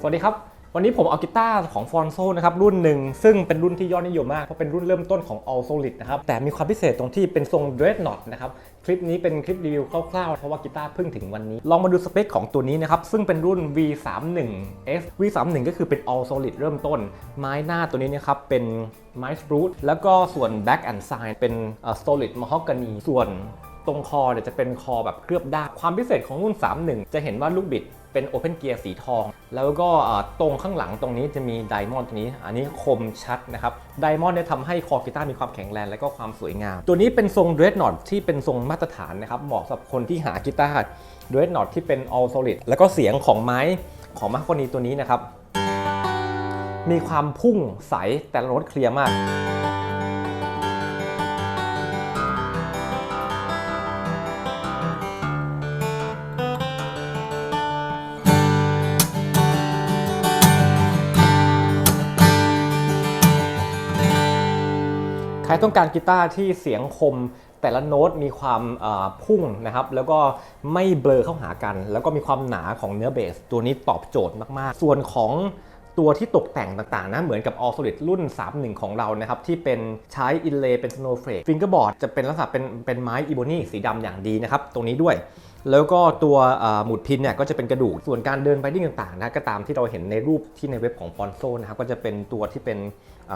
สวัสดีครับ วันนี้ผมเอากีตาร์ของฟอนโซนะครับรุ่นหนึ่งซึ่งเป็นรุ่นที่ยอดนิยมมาก เพราะเป็นรุ่นเริ่มต้นของ All Solid นะครับ แต่มีความพิเศษตรงที่เป็นทรง Dreadnought นะครับ คลิปนี้เป็นคลิปรีวิวคร่าวๆ เพราะว่ากีตาร์เพิ่งถึงวันนี้ ลองมาดูสเปคของตัวนี้นะครับ ซึ่งเป็นรุ่น V31F V31 ก็คือเป็น All Solid เริ่มต้น ไม้หน้าตัวนี้นะครับเป็นไม้สปรูตแล้วก็ส่วน Back and Side เป็น Solid Mahogany ส่วน ตรงคอเนี่ยจะเป็นคอแบบเคลือบด้าความพิเศษของรุ่น 31 จะเห็นว่าลูกบิดเป็นโอเพนเกียร์สีทอง แล้วก็ตรงข้างหลังตรงนี้จะมีไดมอนด์ตัวนี้ อันนี้คมชัดนะครับไดมอนด์เนี่ยทำให้คอกีตาร์มีความแข็งแรงและก็ความสวยงาม ตัวนี้เป็นทรง Dreadnought ที่เป็นทรงมาตรฐานนะครับเหมาะสำหรับคนที่หากีตาร์ Dreadnought ที่เป็น all solid แล้วก็เสียงของไม้ของมาโคนีตัวนี้นะครับมีความพุ่งใสแต่ละโน้ตเคลียร์มาก ครต้องการกีตาร์ที่เสียงคมแต่ละโน้ตมีความพุ่งนะครับ แล้วก็ไม่เบลอเข้าหากัน แล้วก็มีความหนาของเนื้อเบส ตัวนี้ตอบโจทย์มาก ๆ ส่วนของตัวที่ตกแต่งต่าง ๆ นะ เหมือนกับ All Solid รุ่น 31 ของเรานะครับ ที่เป็นใช้อินเลย์เป็น Snowflake Fingerboard จะเป็นลักษณะเป็นเป็นไม้อีโบนีสีดำอย่างดีนะครับ ตรงนี้ด้วยแล้วก็ตัวหมุดพินเนี่ยก็จะเป็นกระดูก ส่วนการเดินไปดิ้งต่างๆนะก็ตามที่เราเห็นในรูปที่ในเว็บของฟอนโซนะครับก็จะเป็นตัวที่เป็น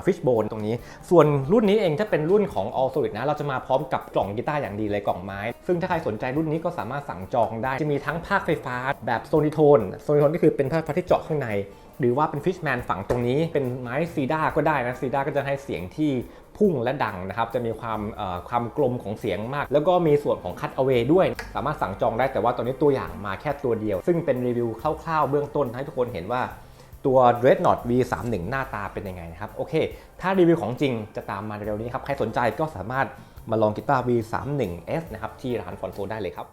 ฟิชโบนตรงนี้ ส่วนรุ่นนี้เองถ้าเป็นรุ่นของ All Solid นะเราจะมาพร้อมกับกล่องกีตาร์อย่างดีเลยกล่องไม้ ซึ่งถ้าใครสนใจรุ่นนี้ก็สามารถสั่งจองได้ จะมีทั้งภาคไฟฟ้าแบบโซนิโทนโซนิโทนก็คือเป็นภาคที่เจาะข้างใน หรือว่าเป็นฟิชแมนฝังตรงนี้เป็นไม้ซีดาก็ได้นะซีดาก็จะให้เสียงที่พุ่งและดังนะครับ จะมีความความกลมของเสียงมาก แล้วก็มีส่วนของคัตเอา a y ด้วย สามารถสั่งจองได้แต่ว่าตอนนี้ตัวอย่างมาแค่ตัวเดียว ซึ่งเป็นรีวิวคร่าวๆเบื้องต้นให้ทุกคนเห็นว่าตัว Dreadnought V31 หน้าตาเป็นยังไงนะครับ โอเค ถ้ารีวิวของจริงจะตามมาเร็วนี้ครับ ใครสนใจก็สามารถมาลองกีตาร์ V31S นะครับ ที่ร้านฟอนโซได้เลยครับ